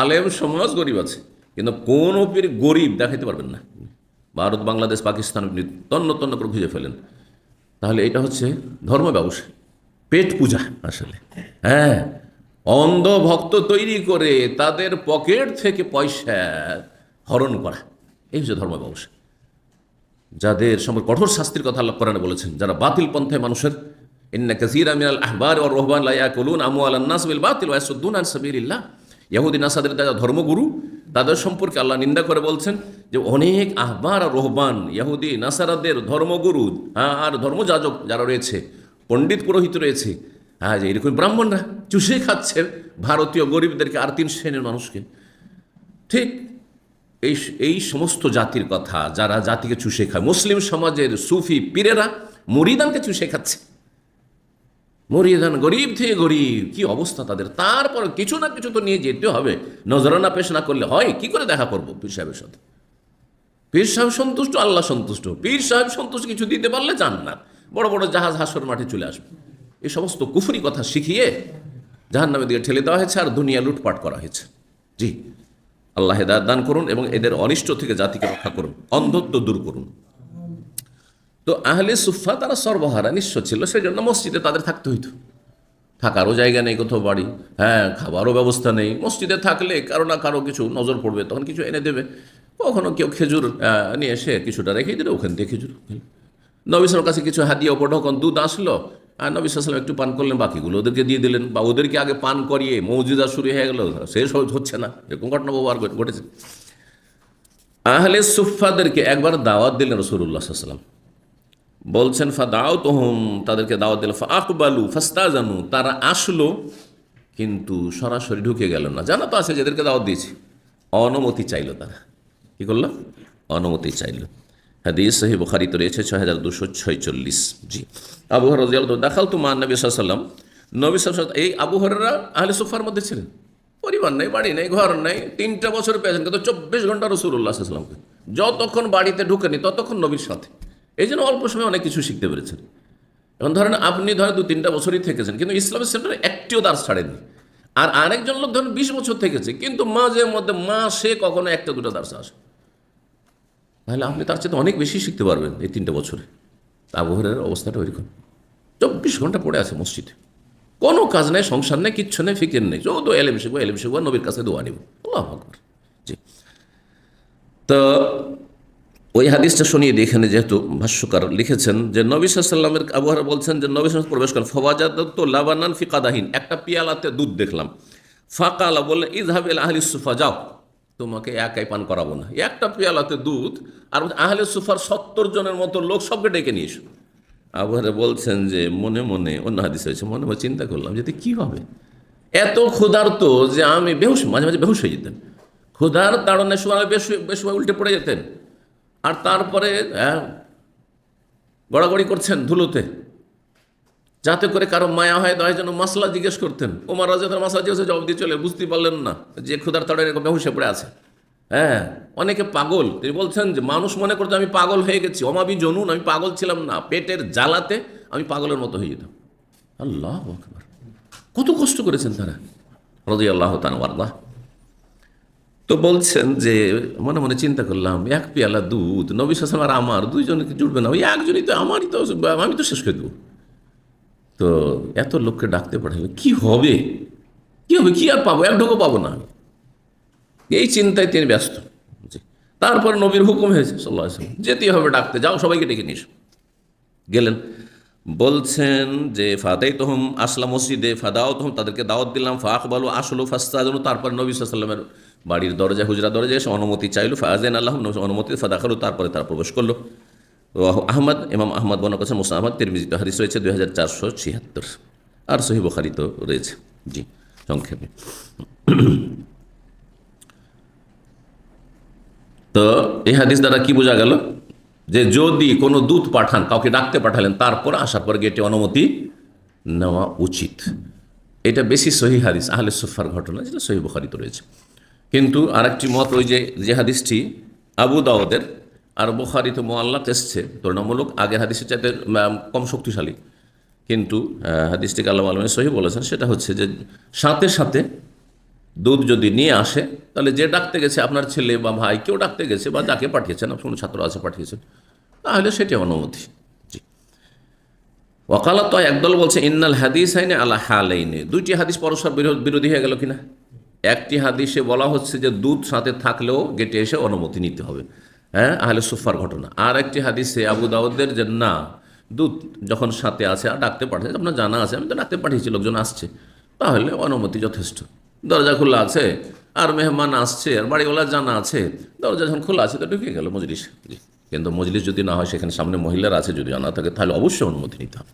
আলেম সমাজ গরিব আছে, কিন্তু কোনো পীর গরিব দেখাইতে পারবেন না। ভারত, বাংলাদেশ, পাকিস্তান আপনি তন্ন তন্ন করে খুঁজে ফেলেন। তাহলে এটা হচ্ছে ধর্ম ব্যবসা, পেট পূজা আসলে। হ্যাঁ অন্ধ ভক্ত তৈরি করে তাদের পকেট থেকে পয়সা হরণ করা, এই হচ্ছে ধর্ম ব্যবসা। যাদের সম্পর্কে কঠোর শাস্তির কথা আল্লাহ কোরআনে বলেছেন, যারা বাতিল পন্থায় মানুষের, ইন্না কাসীরা মিনাল আহবার ওয়া রুহবান লা ইয়াকুলুন আমওয়ালান নাস বিল বাতিল ওয়া ইয়াসুদ্দুন আন ইহুদি নাসাদের যারা ধর্মগুরু, তাদের সম্পর্কে আল্লাহ নিন্দা করে বলছেন যে অনেক আহবার আর রোহবান ইহুদি নাসারাদের ধর্মগুরু হ্যাঁ আর ধর্মযাজক যারা রয়েছে, পণ্ডিত পুরোহিত রয়েছে হ্যাঁ যে এরকম ব্রাহ্মণরা চুষে খাচ্ছে ভারতীয় গরিবদেরকে আর তিন শ্রেণির মানুষকে। ঠিক এই এই সমস্ত জাতির কথা যারা জাতিকে চুষে খায়, মুসলিম সমাজের সুফি পীরেরা মরিদানকে চুষে খাচ্ছে। মরিদান গরিব থেকে গরিব, কি অবস্থা তাদের? তারপর কিছু না কিছু তো নিয়ে যেতে হবে। নজরানা পেশ না করলে হয়, কি করে দেখা করব পীর সাহেবের সাথে? পীর সাহেব সন্তুষ্ট, আল্লাহ সন্তুষ্ট। পীর সাহেব সন্তুষ্ট কিছু দিতে পারলে যান না বড় বড় জাহাজ হাসর মাঠে চলে আসবে। এই সমস্ত কুফুরি কথা শিখিয়ে জাহান নামের দিকে ঠেলে দেওয়া হয়েছে আর দুনিয়া লুটপাট করা হয়েছে। জি, আল্লাহ হেদায়ত দান করুন এবং এদের অনিষ্ট থেকে জাতিকে রক্ষা করুন, অন্ধত্ব দূর করুন। তো আহলে সুফা তারা সর্বহারা নিঃস্ব ছিল সেই জন্য মসজিদে তাদের থাকতে হইতো। থাকারও জায়গা নেই কোথাও বাড়ি হ্যাঁ খাবারও ব্যবস্থা নেই। মসজিদে থাকলে কারও না কারও কিছু নজর পড়বে, তখন কিছু এনে দেবে। কখনো কেউ খেজুর নিয়ে এসে কিছুটা রেখে দিল ওখান থেকে খেজুর খেলো। নবী সালার কাছে কিছু হাদিয়া উপঢকন দুধ আসলো, আর নবী সাল্লাম একটু পান করলেন, বাকিগুলো ওদেরকে দিয়ে দিলেন। বা ওদেরকে আগে পান করিয়ে মৌজিদা শুরু হয়ে গেল, শেষ হচ্ছে না, এরকম ঘটনা ঘটে- ঘটেছে। আহলে সুফাদেরকে একবার দাওয়াত দিলেন রসুল্লাহ সাল্লাম বলছেন ফা দাও তোহম তাদেরকে দাওয়াত দিল ফা আকবালু ফাস্তা জানু তারা আসলো, কিন্তু সরাসরি ঢুকে গেল না। জানা তো আছে যাদেরকে দাওয়াত দিয়েছি। অনুমতি চাইলো তারা। কি করল? অনুমতি চাইলো। হাদিস বুখারি তো রয়েছে ছয় হাজার দুশো ছয়চল্লিশ। জি। আবু হরাল দেখাল তো মা নবী সাল্লাম নবী সাল্লাম এই আবু হরেরা আহলে সুফার মধ্যে ছিলেন। পরিবার নেই, বাড়ি নেই, ঘর নেই, তিনটা বছর পেয়েছেন, কিন্তু চব্বিশ ঘণ্টা রসুল্লাহ সাল্লামকে যতক্ষণ বাড়িতে ঢুকেনি ততক্ষণ নবীর সাথে। এই জন্য অল্প সময় অনেক কিছু শিখতে পেরেছেন। এখন ধরেন আপনি ধরেন দু তিনটা বছরই থেকেছেন, কিন্তু ইসলামের সেন্টারে একটিও দাস ছাড়েননি। আর আরেকজন লোক ধরেন বিশ বছর থেকেছে, কিন্তু মাঝে মধ্যে মাসে কখনো একটা দুটো দাস আসে। তাহলে আপনি তার চেয়ে অনেক বেশি শিখতে পারবেন এই তিনটা বছরে। আবহাওয়ার অবস্থাটা ওইরকম চব্বিশ ঘণ্টা পড়ে আছে মসজিদে। কোনো কাজ নেই, সংসার নেই, কিচ্ছু নেই, ফিকির নেই। যত এলেম শিখব এলেম শিখব নবীর কাছে দোয়া নিব। আল্লাহ তো ওই হাদিসটা শুনিয়ে দিই এখানে যেহেতু ভাষ্যকার লিখেছেন যে নবী সাল্লামের আবহাওয়া বলছেন যে নবী সাল্লাম প্রবেশ করেন ফওয়াজাদ তো লাবানান ফি কাদাহিন একটা পিয়ালাতে দুধ দেখলাম। ফাঁকালা বললে ইজহাবিল আহলি সুফা যাও তোমাকে একাই পান করাবো না। একটা পেয়ালাতে দুধ, আর আহলে সুফার সত্তর জনের মতো লোক সবকে ডেকে নিয়ে এসো। আবহারে বলছেন যে, মনে মনে, অন্য হাদিস হয়েছে মনে মনে চিন্তা করলাম যে কী হবে? এত ক্ষুধার্ত যে আমি বেহুশ, মাঝে মাঝে বেহুশ হয়ে যেতেন ক্ষুধার তাড়নে সময় বেশ বেশ উল্টে পড়ে যেতেন। আর তারপরে হ্যাঁ গড়াগড়ি করছেন ধুলোতে। যাতে করে কারও মায়া হয়, দয় যেন মাসলা জিজ্ঞেস করতেন। ওমার রাজা তার মাসলা জিজ্ঞেস জবাব দিয়ে চলে বুঝতে পারলেন না যে ক্ষুধার তাড়ে এরকম বেহুশে পড়ে আছে। হ্যাঁ অনেকে পাগল। তিনি বলছেন যে, মানুষ মনে করতো আমি পাগল হয়ে গেছি। অমাবি জনুন, আমি পাগল ছিলাম না। পেটের জ্বালাতে আমি পাগলের মতো হয়ে যেতাম। আল্লাহ কত কষ্ট করেছেন তারা। রদি আল্লাহ তানওয়ার্লাহ তো বলছেন যে, মনে মনে চিন্তা করলাম, এক পেয়ালা দুধ, নবী সাসম আর আমার দুইজনকে জুটবে না, ওই একজনই তো আমারই তো, আমি তো শেষ করে দেবো। তো এত লোককে ডাকতে পাঠাবে কি হবে? কি হবে? কি আর পাবো? এক ঢোকো পাবো না আমি। এই চিন্তায় তিনি ব্যস্ত। তারপর নবীর হুকুম হয়েছে সাল্লাহ যেতেই হবে ডাকতে, যাও সবাইকে ডেকে নিস গেলেন। বলছেন যে ফাদাই তহম আসলাম মসজিদে ফাদাও তহম তাদেরকে দাওয়াত দিলাম ফাঁক বলো আসলো ফাস্তা তারপর নবী সাল্লামের বাড়ির দরজা হুজরা দরজা এসে অনুমতি চাইলো ফাজেন আল্লাহ অনুমতি ফাদাখালো তারপরে তারা প্রবেশ করল। আহমদ, ইমাম আহমদ বর্ণনা করেছেন মুসা আহমদ তিরমিজিত হারিস রয়েছে, দুই হাজার চারশো ছিয়াত্তর। আর সহি বখারি তো রয়েছে। জি, সংক্ষেপে। তো এই হাদিস দ্বারা কি বোঝা গেল? যে যদি কোনো দূত পাঠান, কাউকে ডাকতে পাঠালেন, তারপর আসার পর গেটে অনুমতি নেওয়া উচিত। এটা বেশি সহি হাদিস, আহলে সুফার ঘটনা, যেটা সহি বখারিত রয়েছে। কিন্তু আরেকটি মত ওই যে যে হাদিসটি আবু দাউদের আর বুখারিতে মোয়াল্লাত এসছে, তুলনামূলক আগের হাদিসের চাইতে কম শক্তিশালী। কিন্তু হাদিসটিকে আল্লাহ আলমী সহি বলেছেন, সেটা হচ্ছে যে সাথে সাথে দুধ যদি নিয়ে আসে, তাহলে যে ডাকতে গেছে আপনার ছেলে বা ভাই, কেউ ডাকতে গেছে বা যাকে পাঠিয়েছেন, কোনো ছাত্র আছে পাঠিয়েছেন, তাহলে সেটি অনুমতি। জি। ওকালত একদল বলছে, ইন্নাল হাদিস আইনে আল্লাহ হালাইনে। দুইটি হাদিস পরস্পর বিরোধী হয়ে গেল কিনা? একটি হাদিসে বলা হচ্ছে যে দুধ সাথে থাকলেও গেটে এসে অনুমতি নিতে হবে। হ্যাঁ আহলে সুফার ঘটনা। আর একটি হাদিসে আবু দাউদের যে, না দুধ যখন সাথে আছে, আর ডাকতে পাঠিয়েছে, আপনার জানা আছে, আমি তো ডাকতে পাঠিয়েছি, লোকজন আসছে। তাহলে অনুমতি যথেষ্ট। দরজা খোলা আছে, আর মেহমান আসছে, আর বাড়িওয়ালা জানা আছে। দরজা যখন খোলা আছে, তো ঢুকে গেল মজলিস। কিন্তু মজলিস যদি না হয়, সেখানে সামনে মহিলার আছে যদি জানা থাকে, তাহলে অবশ্যই অনুমতি নিতে হবে।